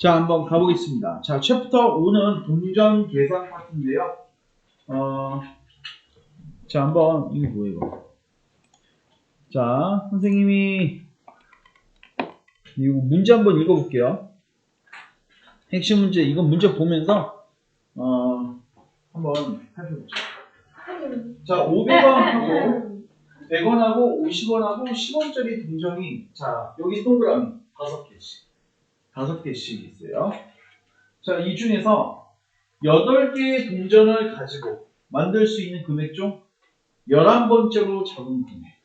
자, 한번 가보겠습니다. 자, 챕터 5는 동전 계산 파트인데요. 어, 자, 한번, 이거 뭐야, 이거. 자, 선생님이, 이거 문제 한번 읽어볼게요. 핵심 문제, 이건 문제 보면서, 어, 한번 살펴보자. 자, 500원하고, 100원하고, 50원하고, 10원짜리 동전이, 자, 여기 동그라미, 다섯 개씩. 다섯 개씩 있어요. 자, 이 중에서 여덟 개의 동전을 가지고 만들 수 있는 금액 중 열한 번째로 적은 금액.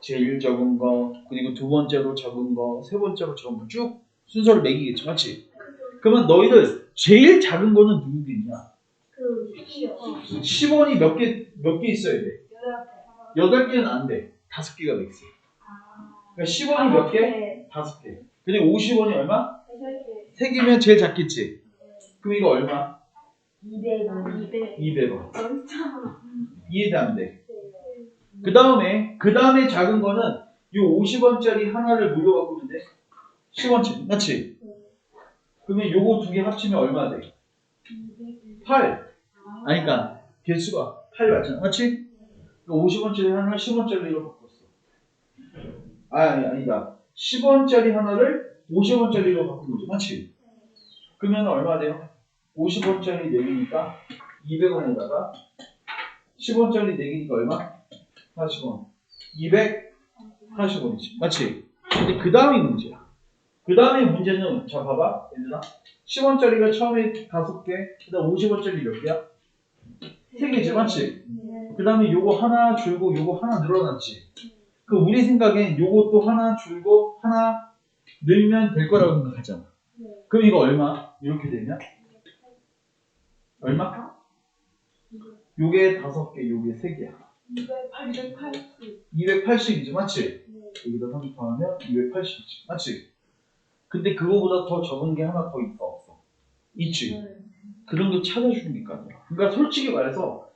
제일 적은 거, 그리고 두 번째로 적은 거, 세 번째로 적은 거 쭉 순서를 매기겠죠. 맞지? 그러면 너희들 제일 작은 거는 누구겠냐? 그 시요. 10원이 몇 개, 몇 개 있어야 돼? 여덟 개는 안 돼. 다섯 개가 맥스. 그러니까 10원이 몇 개? 다섯 개. 그리고 50원이 얼마? 세 개면 제일 작겠지? 그럼 이거 얼마? 200원. 200. 200원. 엄청. 이해돼 안 돼? 그 다음에 그 다음에 작은 거는 이 50원짜리 하나를 무료 바꾸면 돼? 10원짜리 맞지? 그러면 요거 두 개 합치면 얼마 돼? 8 아니 그니까 개수가 8 맞잖아 맞지? 50원짜리 하나를 10원짜리로 바꿨어 아 아니 아니다 10원짜리 하나를 50원짜리로 바꾼 거지 맞지? 그러면 얼마 돼요? 50원짜리 4개니까 200원에다가 10원짜리 4개니까 얼마? 40원. 240원이지. 맞지? 근데 그 다음이 문제야. 그 다음에 문제는, 자, 봐봐. 얘들아. 10원짜리가 처음에 5개, 그 다음 50원짜리 몇 개야? 3개지. 맞지? 그 다음에 요거 하나 줄고 요거 하나 늘어났지. 그 우리 생각엔 또 하나 줄고 하나 늘면 될 거라고 생각하잖아. 그럼 이거 얼마? 이렇게 되면? 얼마? 요게 다섯 개, 요게 세 개야. 280. 280이지, 맞지? 여기다 3 더하면 280이지, 맞지? 근데 그거보다 더 적은 게 하나 더 있어, 없어? 있지? 그런 거 찾아주는 게 까다로워. 그러니까 솔직히 말해서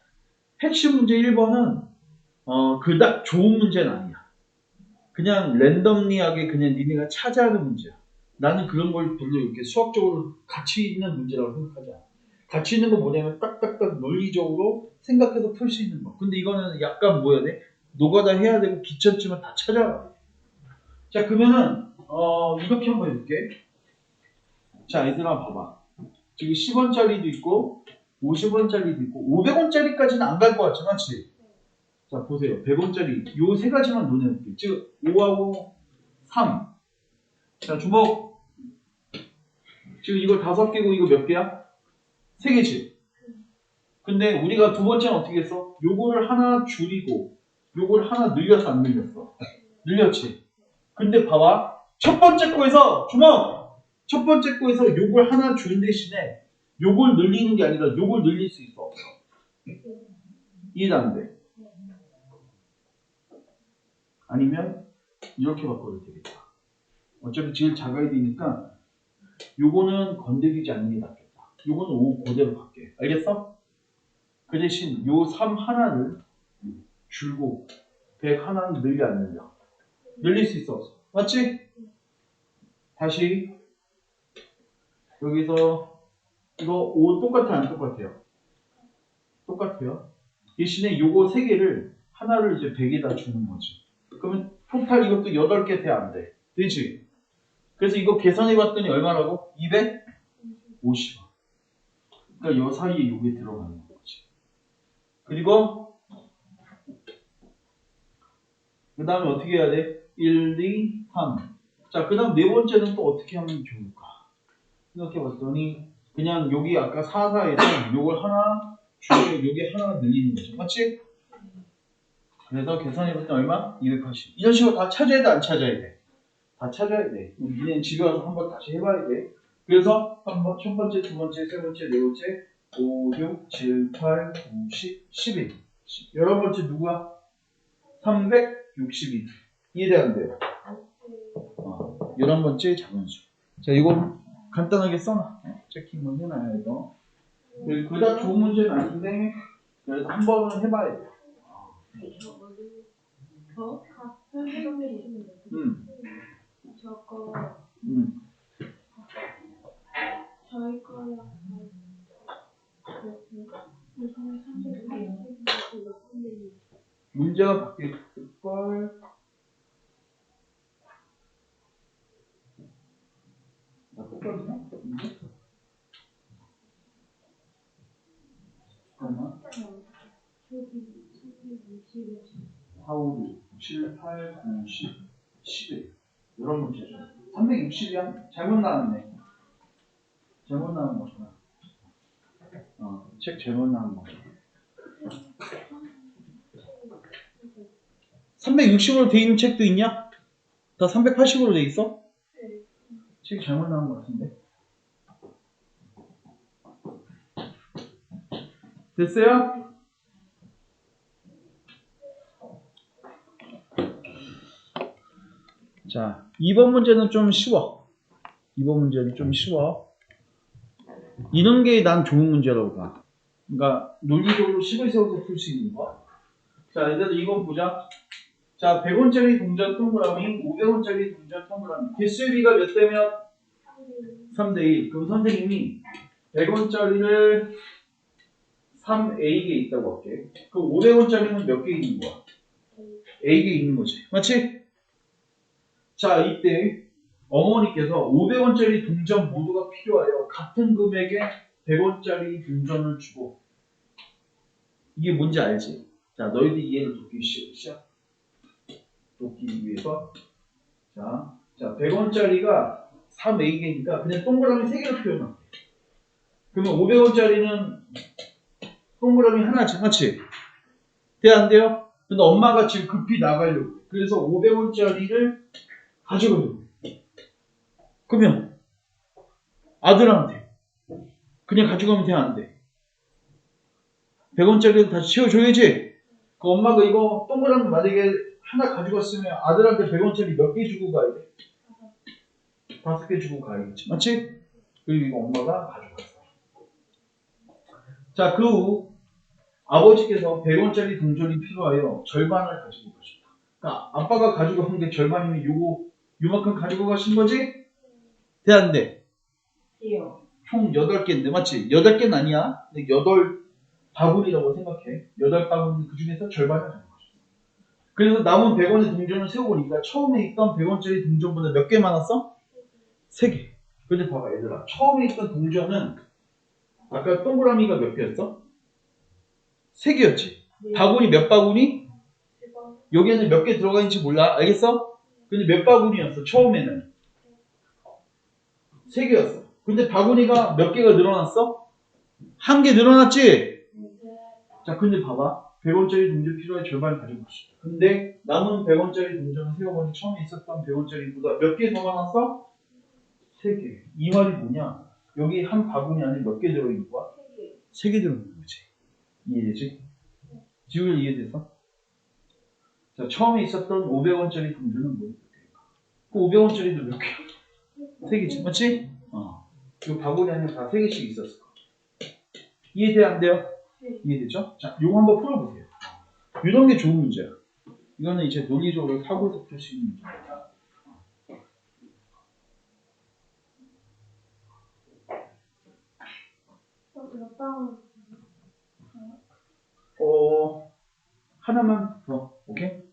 핵심 문제 1번은 어, 그닥 좋은 문제는 아니야. 그냥 랜덤리하게 그냥 니네가 찾아야 하는 문제야. 나는 그런 걸 별로 이렇게 수학적으로 가치 있는 문제라고 생각하지 않아. 가치 있는 건 뭐냐면 딱딱딱 논리적으로 생각해서 풀 수 있는 거. 근데 이거는 약간 뭐야 돼? 노가다 해야 되고 귀찮지만 다 찾아야 돼. 자 그러면은 어, 이렇게 한번 해볼게. 자 얘들아 봐봐. 지금 10원짜리도 있고 50원짜리도 있고 500원짜리까지는 안 갈 것 같지 맞지? 자 보세요 100원짜리 요 세 가지만 논해 볼게 즉 5하고 3. 자 주먹 지금 이거 다섯 개고 이거 몇 개야? 세 개지. 근데 우리가 두 번째는 어떻게 했어? 요거를 하나 줄이고 요걸 하나 늘려서 안 늘렸어? 늘렸지. 근데 봐봐 첫 번째 거에서 주먹 첫 번째 거에서 요걸 하나 준 대신에 요걸 늘리는 게 아니라 요걸 늘릴 수 있어? 이해가 안 돼. 아니면 이렇게 바꿔도 되겠다. 어차피 제일 작아야 되니까 요거는 건드리지 않는 게 낫겠다. 요거는 5 그대로 갈게. 알겠어? 그 대신 요 3 하나를 줄고 100 하나는 늘려 안 늘려? 늘릴 수 있어 없어? 맞지? 다시 여기서 이거 5 똑같아 안 똑같아요? 똑같아요. 대신에 요거 세 개를 하나를 이제 100에다 주는 거지. 그러면 토탈 이것도 8개 돼 안 돼? 되지? 그래서 이거 계산해 봤더니 얼마라고? 250원. 그러니까 요 사이에 요게 들어가는 거지. 그리고 그 다음에 어떻게 해야 돼? 1, 2, 3. 자, 그 다음 네 번째는 또 어떻게 하면 좋을까? 생각해 봤더니 그냥 여기 아까 4, 4에서 요걸 하나 줄이고 요게 하나 늘리는 거죠. 맞지? 그래서 계산해 봤더니 얼마? 280. 이런 식으로 다 찾아야 돼, 안 찾아야 돼? 다 찾아야 돼. 니네 집에 와서 한번 다시 해봐야 돼. 그래서 한번 첫 번째, 두 번째, 세 번째, 네 번째, 5, 6, 7, 8, 9, 10, 11. 열한 번째 누구야? 362. 이해돼 안 돼요? 어, 열한 번째 작은 수. 자, 이거 간단하게 써놔. 어, 체킹만 해놔야 이거. 그닥 좋은 문제는 아닌데 그래도 한 번은 해봐야 돼. 문제가 바뀔걸? 잠깐만. 저기 저기 60에 4, 5, 6, 7, 8, 9, 10, 11 이런 문제죠 360이야? 잘못 나왔네 잘못 나온 거잖아 어, 책 잘못 나온 거죠 360으로 돼 있는 책도 있냐? 다 380으로 돼 있어? 네. 책이 잘못 나온 거 같은데 됐어요? 자, 2번 문제는 좀 쉬워. 2번 문제는 좀 쉬워. 이런 게 난 좋은 문제라고 봐. 그러니까 논리적으로 식을 세워서 풀 수 있는 거. 자, 일단 2번 보자. 자, 100원짜리 동전 동그라미, 500원짜리 동전 동그라미. 개수비가 몇 대면 3대 1. 그럼 선생님이 100원짜리를 3A개 있다고 할게. 그럼 500원짜리는 몇 개 있는 거야? A개 있는 거지. 맞지? 자, 이때 어머니께서 500원짜리 동전 모두가 필요하여 같은 금액의 100원짜리 동전을 주고 이게 뭔지 알지? 자, 너희들 이해를 돕기 시- 시작. 돕기 위해서 자, 자 100원짜리가 3A개니까 그냥 동그라미 3개로 표현할게. 그러면 500원짜리는 동그라미 하나지, 맞지? 돼, 안 돼요? 근데 엄마가 지금 급히 나가려고. 해. 그래서 500원짜리를 가져가려고. 해. 그러면 아들한테 그냥 가져가면 돼, 안 돼? 100원짜리를 다시 채워줘야지. 그 엄마가 이거 동그라미 만약에 하나 가져갔으면 아들한테 100원짜리 몇 개 주고 가야 돼? 다섯 개 주고 가야겠지. 맞지? 그리고 이거 엄마가 가져갔어. 자, 그 후 아버지께서 100원짜리 동전이 필요하여 절반을 가지고 가셨다. 그러니까 아빠가 가지고 간게 절반이면 요거 요만큼 가지고 가신 거지? 돼, 안 돼? 돼요. 총 8개인데, 맞지? 8개는 아니야. 근데 8 바구니라고 생각해. 8 바구니 그 중에서 절반을 가지고 가셨어. 그래서 남은 100원의 동전을 세워보니까 처음에 있던 100원짜리 동전보다 몇 개 많았어? 3개. 근데 봐봐, 얘들아. 처음에 있던 동전은 아까 동그라미가 몇 개였어? 3개였지. 네. 바구니 몇 바구니? 대박. 여기에는 몇 개 들어가 있는지 몰라. 알겠어? 근데 몇 바구니였어? 처음에는. 3개였어. 근데 바구니가 몇 개가 늘어났어? 한 개 늘어났지? 네. 자, 근데 봐봐. 100원짜리 동전 필요해 절반 가지고 가시다. 근데 남은 100원짜리 동전을 세워보니 처음에 있었던 100원짜리보다 몇 개 더 많았어? 3개. 이 말이 뭐냐? 여기 한 바구니 안에 몇 개 들어있는 거야? 세 개. 3개 들어있는 거지. 이해되지? 지우야 이해돼서? 자, 처음에 있었던 500원짜리 동전은 뭐야? 그 500원짜리도 몇 개야? 3개지. 맞지? 어. 이 바구니 안에 다 3개씩 있었을 거야. 이해돼? 안 돼요? 네. 이해되죠? 자, 요거 한번 풀어보세요. 이런 게 좋은 문제야. 이거는 이제 논리적으로 사고에서 풀 수 있는 문제입니다. 어? 어, 하나만 더, 오케이?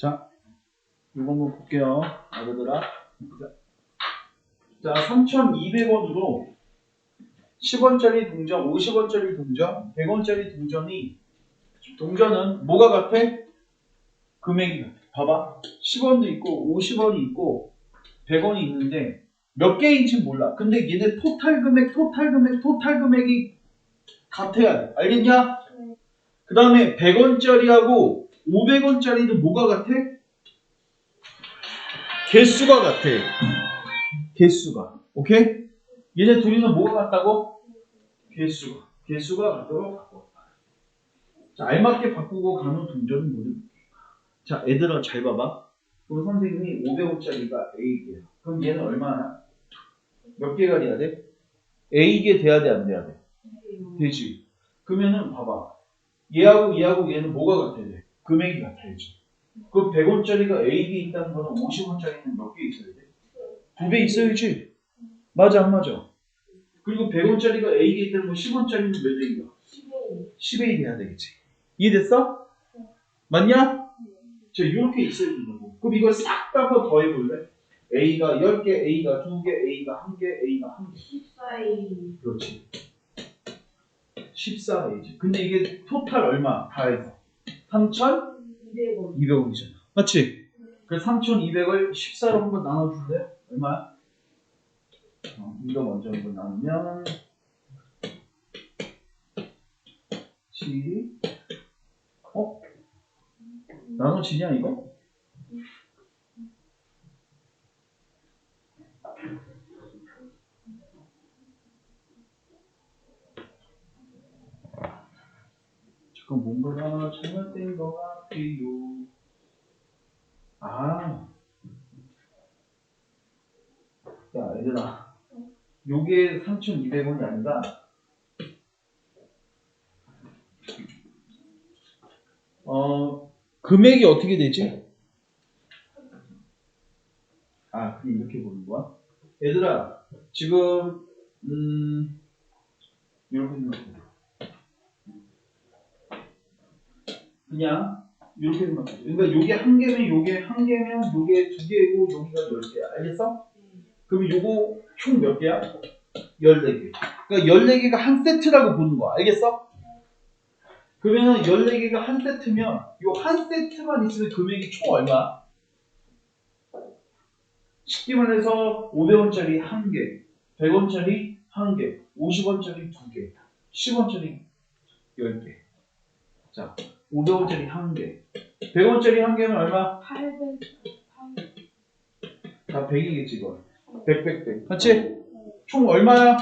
자, 이거 한번 볼게요. 아들들아. 자, 3,200원으로 10원짜리 동전, 50원짜리 동전, 100원짜리 동전이 동전은 뭐가 같아? 금액이 같아. 봐봐. 10원도 있고 50원이 있고 100원이 있는데 몇 개인지 몰라. 근데 얘네 토탈 금액, 토탈 금액, 토탈 금액이 같아야 돼. 알겠냐? 네. 그 다음에 100원짜리하고 500원짜리는 뭐가 같아? 개수가 같아. 개수가. 오케이? 얘네 둘이는 뭐가 같다고? 개수가. 개수가 같다고 바꿨다. 자, 알맞게 바꾸고 가는 동전은 뭐를 자, 애들아 잘 봐봐. 그럼 선생님이 500원짜리가 A개야. 그럼 얘는 얼마나? 몇 개가 돼야 돼? A개 돼야 돼, 안 돼야 돼? 되지. 그러면은 봐봐. 얘하고 얘하고 얘는 뭐가 같아야 돼? 금액이 같아야지. 그럼 100원짜리가 A개 있다는 거는 50원짜리는 몇 개 있어야 돼? 두 배 있어야지. 맞아, 안 맞아? 그리고 100원짜리가 A개 있다는 건 10원짜리는 몇 A가? 10A 돼야 되겠지. 이해됐어? 맞냐? 자, 이렇게 있어야 된다고. 그럼 이걸 싹다 한번 더 해볼래? A가 10개, A가 2개, A가 1개, A가 1개. 14이 그렇지. 14A지. 근데 이게 토탈 얼마? 다 해서. 3,200원. 200원. 이잖아 맞지? 그 3,200을 14로 한번 나눠줄래? 얼마야? 어, 이거 먼저 한번 나누면 7 어? 나눠지냐 이거? 잠깐 뭔가가 잘못된 것 같아요. 아. 야, 얘들아. 요게 3,200원이 아니라, 어, 금액이 어떻게 되지? 아, 그럼 이렇게 보는 거야? 얘들아, 지금, 음, 이렇게 생각해. 그냥, 이렇게 생각해. 그러니까 요게 한 개면 요게 한 개면 요게 두 개고 여기가 열 개야. 알겠어? 그럼 요거 총 몇 개야? 14개. 그러니까 14개가 한 세트라고 보는 거야. 알겠어? 그러면은 14개가 한 세트면 요 한 세트만 있으면 금액이 총 얼마? 쉽게 말해서 500원짜리 한 개, 100원짜리 한 개, 50원짜리 두 개, 10원짜리 10개. 자, 500원짜리 한 개, 100원짜리 한 개면 얼마? 800. 다 100이겠지 이거 100, 100, 100 맞지? 총 얼마야?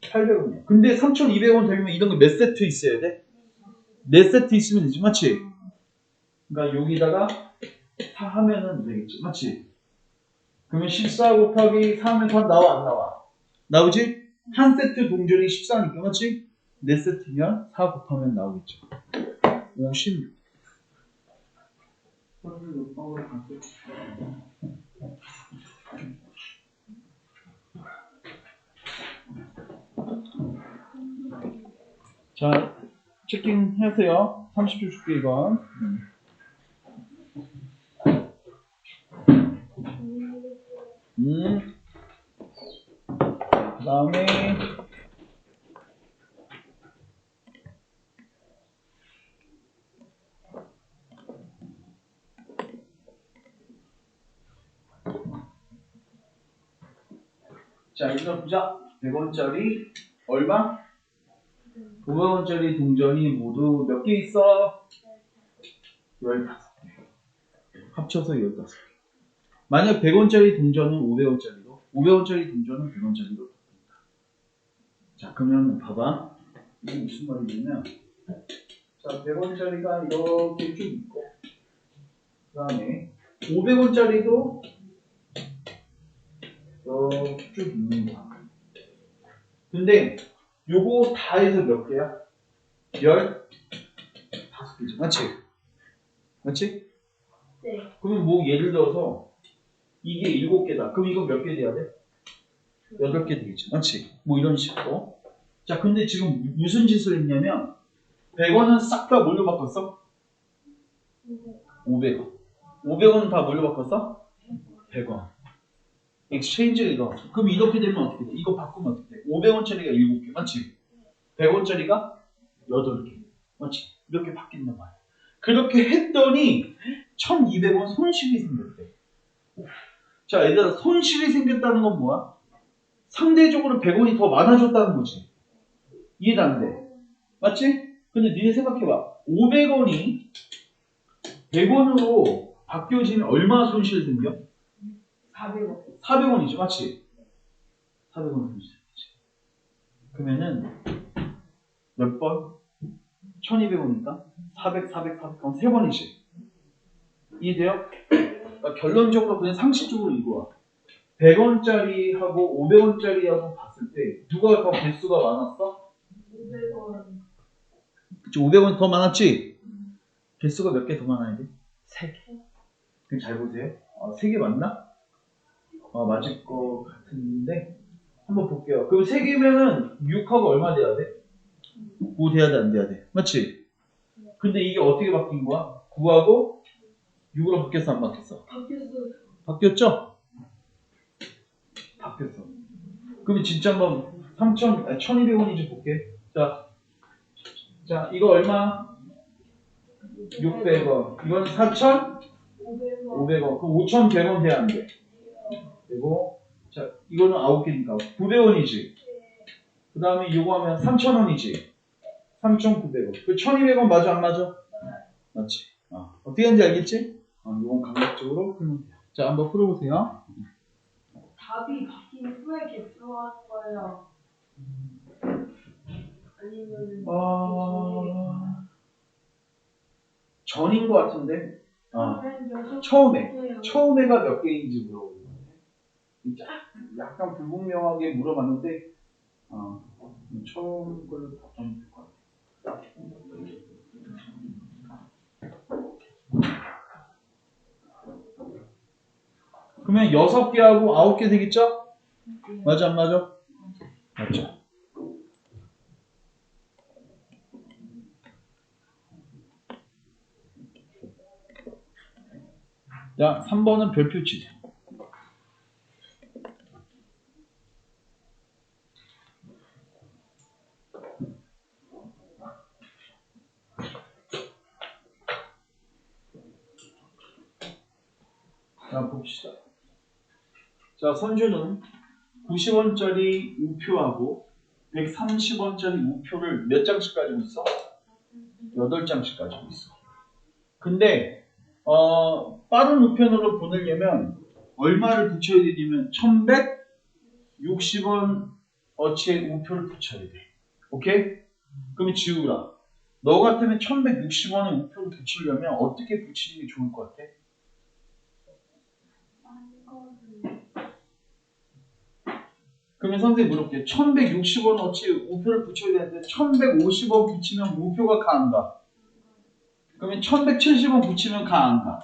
800원이야 근데 3,200원 되려면 이런 거 몇 세트 있어야 돼? 네 세트 있으면 되지 맞지? 그러니까 여기다가 4 하면은 되겠지 맞지? 그러면 14 곱하기 4 하면 다 나와 안 나와? 나오지? 한 세트 동전이 14니까 맞지? 네 세트면 4 곱하면 나오겠죠 56 자, 체킹 하세요. 30초 줄게, 이건. 음. 그 다음에, 자, 일단 보자. 100원짜리 얼마? 500원짜리 동전이 모두 몇 개 있어? 15개. 합쳐서 15개. 만약 100원짜리 동전은 500원짜리로, 500원짜리 동전은 100원짜리로 바꾼다. 자, 그러면 봐봐. 이게 무슨 말이냐면, 자, 100원짜리가 이렇게 쭉 있고, 그 다음에 500원짜리도 이렇게 쭉 있는 거야. 근데 요거 다 해서 몇 개야? 열 다섯 개죠. 맞지? 맞지? 네. 그러면 뭐 예를 들어서 이게 일곱 개다. 그럼 이건 몇 개 돼야 돼? 여덟 개 되겠지. 맞지? 뭐 이런 식으로. 자, 근데 지금 무슨 짓을 했냐면 100원은 싹 다 뭘로 바꿨어? 500원. 500원은 다 뭘로 바꿨어? 100원. 엑스체인지를 이거. 그럼 이렇게 되면 어떻게 돼? 이거 바꾸면 어떻게 돼? 500원짜리가 7개, 맞지? 100원짜리가 8개, 맞지? 이렇게 바뀐단 말이야. 그렇게 했더니 1200원 손실이 생겼대. 자, 얘들아, 손실이 생겼다는 건 뭐야? 상대적으로 100원이 더 많아졌다는 거지. 이해가 안 돼. 맞지? 근데 니네 생각해봐. 500원이 100원으로 바뀌어지면 얼마 손실 생겨? 400원. 400원이죠, 맞지? 400원 주면 되지. 그러면은 몇 번? 1200원이니까 400, 400, 400, 그럼 3번이지. 이해돼요? 그러니까 결론적으로 그냥 상식적으로 이거 와. 100원짜리하고 500원짜리하고 봤을 때 누가 더 개수가 많았어? 500원. 그치, 500원 더 많았지? 개수가 몇 개 더 많아야 돼? 3개. 그럼 잘 보세요. 어, 3개 맞나? 어, 맞을 것 같은데 한번 볼게요. 그럼 3개면은 6하고 얼마 돼야 돼? 9 돼야 돼, 안 돼야 돼? 맞지? 근데 이게 어떻게 바뀐 거야? 9하고 6으로 바뀌었어, 안 바뀌었어? 바뀌었어요. 바뀌었죠? 바뀌었어. 그럼 진짜 한번 3,000, 아니 1,200원인지 볼게. 자, 자, 이거 얼마? 600원. 이건 4,500원. 500원. 그럼 5,100원 돼야 안 돼. 그리고, 자, 이거는 9개니까 900원이지. 그 다음에 이거 하면 3,000원이지. 3,900원. 그 1,200원 맞아, 안 맞아? 맞지. 어. 어떻게 하는지 알겠지? 어, 이건 감각적으로 풀면 돼요. 자, 한번 풀어보세요. 답이 바뀐 후에 개수하는 거예요. 아니면은 어... 전인 것 같은데 어, 처음에 개예요. 처음에가 몇 개인지 물어보는 거네 약- 약간 불분명하게 물어봤는데 어, 처음 걸로 답하면 될것 같아 그러면 여섯 개하고 아홉 개 되겠죠? 맞아 안 맞아? 맞죠 자, 3번은 별표 치세요. 자, 봅시다. 자, 선주는 90원짜리 우표하고 130원짜리 우표를 몇 장씩 가지고 있어? 8장씩 가지고 있어. 근데 어, 빠른 우편으로 보내려면 얼마를 붙여야 되냐면 1160원 어치의 우표를 붙여야 돼. 오케이? 그러면 지우라. 너 같으면 1160원의 우표를 붙이려면 어떻게 붙이는 게 좋을 것 같아? 그러면 선생님 물어볼게. 1160원 어치 우표를 붙여야 되는데 1150원 붙이면 우표가 가안 가? 그러면 1170원 붙이면 가안 가?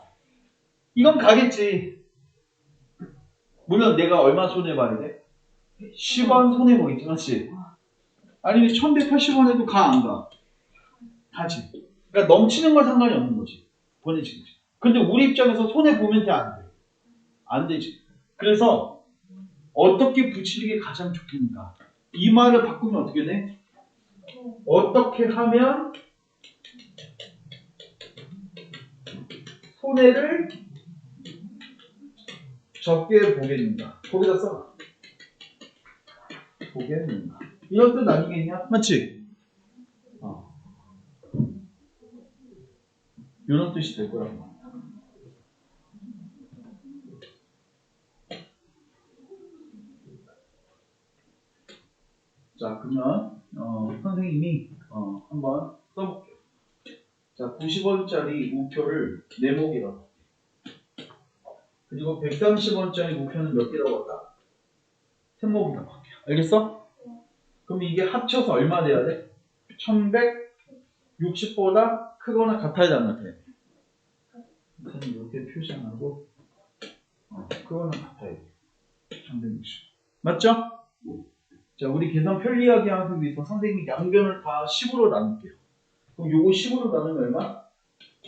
이건 가겠지. 물론 내가 얼마 손해봐야 돼? 10원 손해보겠지, 맞지? 아니면 1180원 해도 가안 가? 가지. 그러니까 넘치는 건 상관이 없는 거지. 보내지. 근데 우리 입장에서 손해보면 돼, 안 돼? 안 되지. 그래서 어떻게 붙이는 게 가장 좋겠는가? 이 말을 바꾸면 어떻게 돼? 어떻게 하면 손해를 적게 보겠는가? 거기다 써. 보겠는가? 이런 뜻 아니겠냐? 맞지? 어. 이런 뜻이 될 거라고. 자, 그러면 어, 선생님이 어, 한번 써볼게요. 자, 90원짜리 우표를 네목이라고. 그리고 130원짜리 우표는 몇 개라고 할까? 세목이라고 할게요. 알겠어? 그럼 이게 합쳐서 얼마 돼야 돼? 1160보다 크거나 같아야 같아야 돼? 우선 이렇게 표시 안 하고, 어, 크거나 같아야 돼. 1160. 맞죠? 자, 우리 계산 편리하게 하기 위해서 선생님이 양변을 다 10으로 나눌게요. 그럼 요거 10으로 나누면 얼마?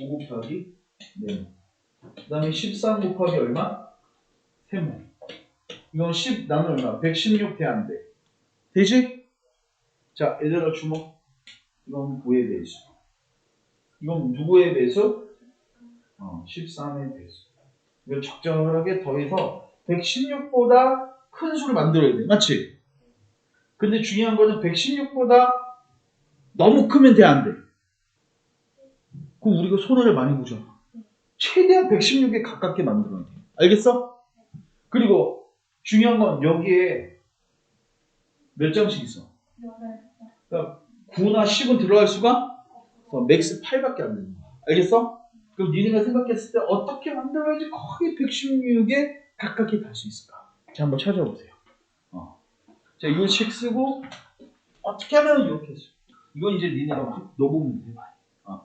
5 곱하기 4모. 그 다음에 13 곱하기 얼마? 3모. 이건 10 나누면 얼마? 116 돼, 안 돼? 되지? 자, 얘들아 주목. 이건 9의 배수. 이건 누구의 배수? 어, 13의 배수. 이걸 적절하게 더해서 116보다 큰 수를 만들어야 돼. 맞지? 근데 중요한 거는 116보다 너무 크면 돼, 안 돼? 그럼 우리가 손해를 많이 보잖아. 최대한 116에 가깝게 만들어야 돼. 알겠어? 그리고 중요한 건 여기에 몇 장씩 있어? 그러니까 9나 10은 들어갈 수가 없어. 맥스 8밖에 안 되는 거야. 알겠어? 그럼 니네가 생각했을 때 어떻게 만들어야지 거의 116에 가깝게 갈 수 있을까? 자, 한번 찾아보세요. 어. 자, 이걸 식 쓰고 어떻게 하면 이렇게 했어. 이건 이제 니네가 막 넣어보면 돼. 어.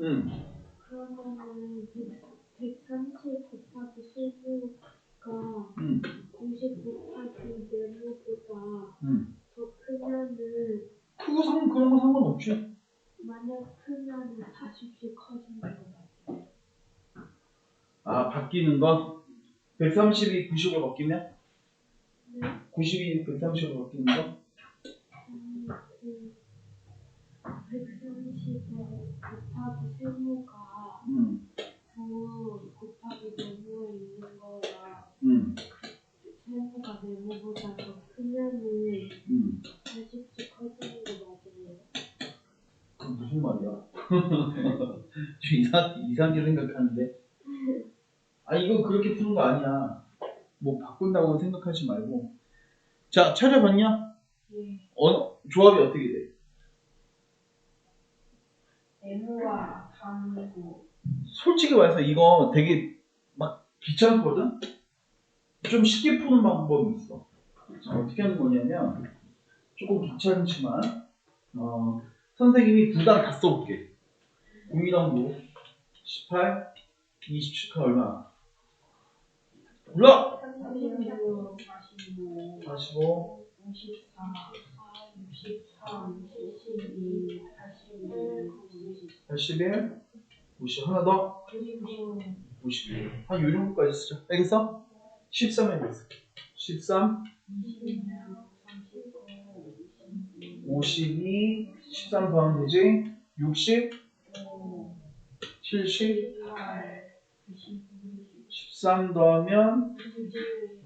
응. 그러면은 130 곱하기 15가 응. 90 곱하기 네모보다 응. 더 크면은 크고 상 그런 거 상관없지. 만약 크면은 40씩 커지는 거. 아, 바뀌는 거? 130이 90으로 바뀌면? 네. 90이 130으로 바뀌는 거? 음, 그 130에 곱하기 세모가 응. 9 곱하기 네모에 있는 거랑 응. 세모가 네모보다 더 크면은 응. 40씩 커지는 거 맞아요? 그 무슨 말이야? 좀 이상, 이상하게 생각하는데. 아, 이거 그렇게 푸는 거 아니야. 뭐 바꾼다고 생각하지 말고. 자, 찾아봤냐? 예. 어, 조합이 어떻게 돼? 네모와 담이고 솔직히 말해서 이거 되게 막 귀찮거든? 좀 쉽게 푸는 방법이 있어. 자, 어떻게 하는 거냐면, 조금 귀찮지만, 어, 선생님이 두 단 다 써볼게. 0이랑 9, 18, 27가 얼마? 몰라! 36, 45, 45, 54, 63, 72, 81, 90, 81, 50, 하나 더, 99, 51. 한요 정도까지 쓰자. 알겠어? 13에 있어. 13, 26, 39, 52, 13 더하면 되지? 60, 25, 70, 18, 92, 13 더하면 91,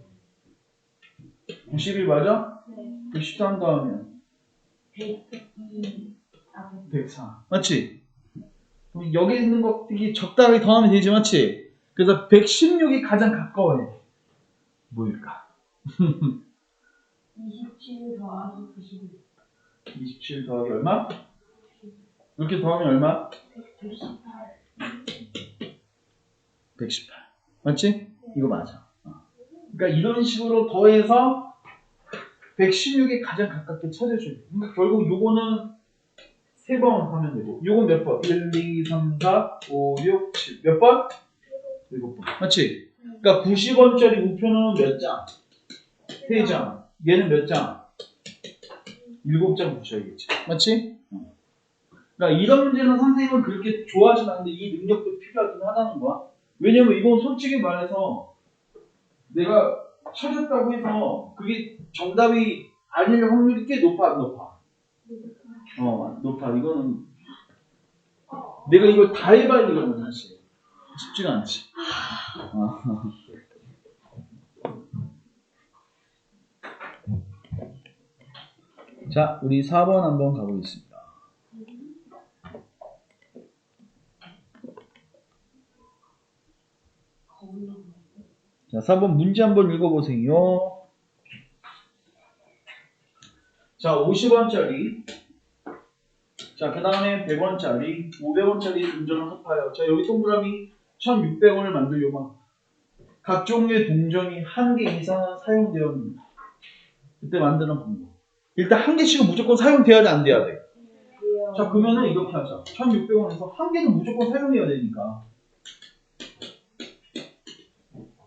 91 맞아? 네, 그13 더하면 102, 400. 104. 맞지? 그럼 여기 있는 것들이 적당하게 더하면 되지, 맞지? 그래서 116이 가장 가까워해. 뭐일까? 27 더하기 91, 27 더하기 얼마? 이렇게 더하면 얼마? 118, 118. 맞지? 이거 맞아. 어. 그러니까 이런 식으로 더해서 116에 가장 가깝게 찾아줘야 돼. 그러니까 결국 요거는 세 번 하면 되고, 요건 몇 번? 1, 2, 3, 4, 5, 6, 7. 몇 번? 7번. 맞지? 그러니까 90원짜리 우표는 몇 장? 3장. 얘는 몇 장? 7장 붙여야겠지. 맞지? 어. 그러니까 이런 문제는 선생님은 그렇게 좋아하진 않는데 이 능력도 필요하긴 하다는 거야. 왜냐면 이건 솔직히 말해서 내가 찾았다고 해서 그게 정답이 아닐 확률이 꽤 높아 안 높아? 어 높아 이거는 내가 이걸 다 해봐야 되거든 사실 쉽지가 않지 어. 자 우리 4번 한번 가보겠습니다 자, 4번 문제 한번 읽어보세요. 자, 50원짜리. 자, 그 다음에 100원짜리, 500원짜리 동전을 합하여. 자, 여기 동그라미 1600원을 만들려고 합니다. 각 종류의 동전이 한 개 이상은 사용되었는다. 그때 만드는 방법. 일단 한 개씩은 무조건 사용돼야 돼, 안 돼야 돼? 자, 그러면은 이렇게 하자. 1600원에서 한 개는 무조건 사용해야 되니까.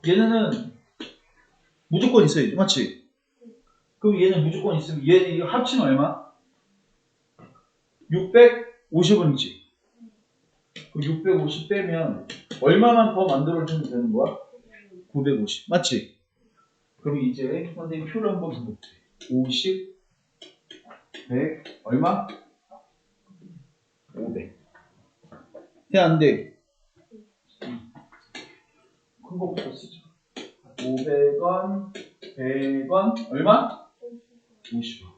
얘네는 무조건 있어야지, 맞지? 그럼 얘는 무조건 있으면 얘 합치면 얼마? 650원이지. 그럼 650 빼면 얼마만 더 만들어주면 되는 거야? 950. 맞지? 그럼 이제 선생님 표를 한번 볼게. 50, 100, 얼마? 500. 돼, 안 돼? 큰 거부터 쓰자. 500원, 100원, 얼마? 50원.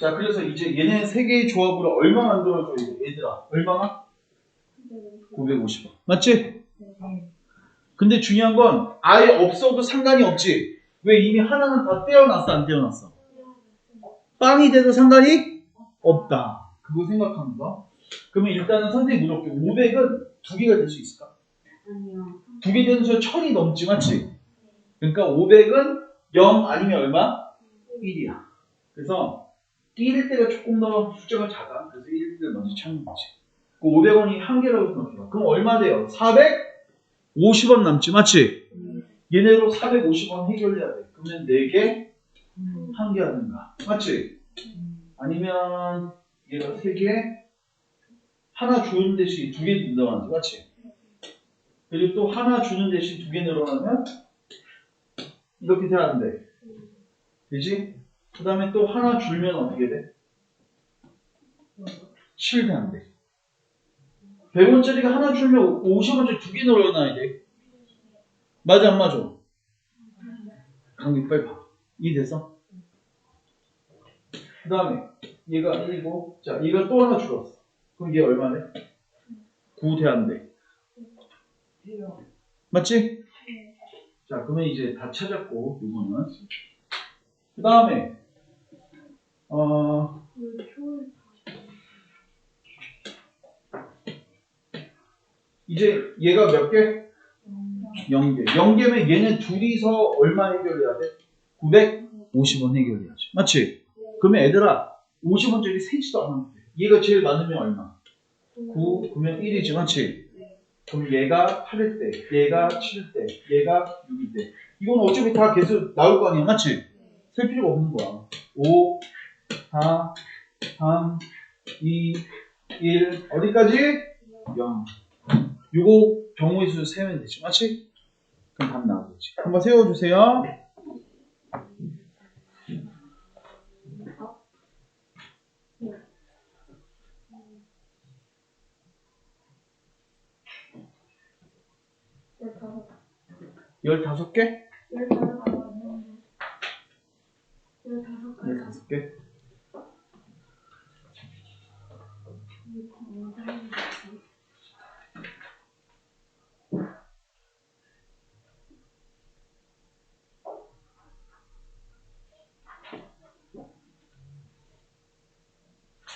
자, 그래서 이제 얘네 세 개의 조합으로 얼마 만들어줘야 돼, 얘들아? 얼마나? 950원. 맞지? 근데 중요한 건 아예 없어도 상관이 없지. 왜 이미 하나는 다 떼어놨어, 안 떼어놨어? 빵이 돼도 상관이 없다. 그거 생각하는 거. 그러면 일단은 선생님 물어볼게. 500은 두 개가 될 수 있을까? 아니요. 두 개 되는 수가 천이 넘지, 맞지? 그러니까 500은 0 아니면 얼마? 1이야. 그래서 1일 때가 조금 더 숫자가 작아. 그래서 1일 때 먼저 찾는 거지. 그 500원이 한 개라고 생각해봐. 그럼 얼마 돼요? 450원 남지, 맞지? 얘네로 450원 해결해야 돼. 그러면 4개, 한 개 하는가. 맞지? 아니면 얘가 3개, 하나 주는 대신 두 개 늘어나지, 맞지? 그리고 또 하나 주는 대신 두 개 늘어나면 이렇게 돼. 그지? 그 다음에 또 하나 줄면 어떻게 돼? 7돼 안 돼. 100원짜리가 하나 줄면 50원짜리 두 개 늘어나야 돼. 맞아 안 맞아? 강기 빨리 봐. 이해돼서? 그 다음에 얘가 1이고 자 얘가 또 하나 줄었어. 그럼 얘 얼마네? 9돼 안 돼? 맞지? 자 그러면 이제 다 찾았고 이거는 그 다음에 어 이제 얘가 몇 개? 0개. 0개면 얘네 둘이서 얼마 해결해야 돼? 950원 해결해야지. 맞지? 그러면 얘들아 50원짜리 세지도 돼. 얘가 제일 많으면 얼마? 9, 그러면 1이지. 맞지? 그럼 얘가 8일 때, 얘가 7일 때, 얘가 6일 때. 이건 어차피 다 계속 나올 거 아니야. 맞지? 셀 필요가 없는 거야. 5, 4, 3, 2, 1. 어디까지? 0. 요거 경우의 수 세면 되지. 맞지? 그럼 답 나오겠지. 한번 세워주세요. 열다섯 개? 열다섯 개?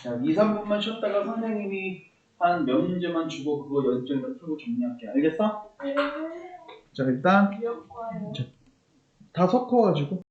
자, 2, 3분만 쉬었다가 선생님이 한 몇 문제만 주고 그거 연정만 풀고 정리할게. 알겠어? 자, 일단 다 섞어가지고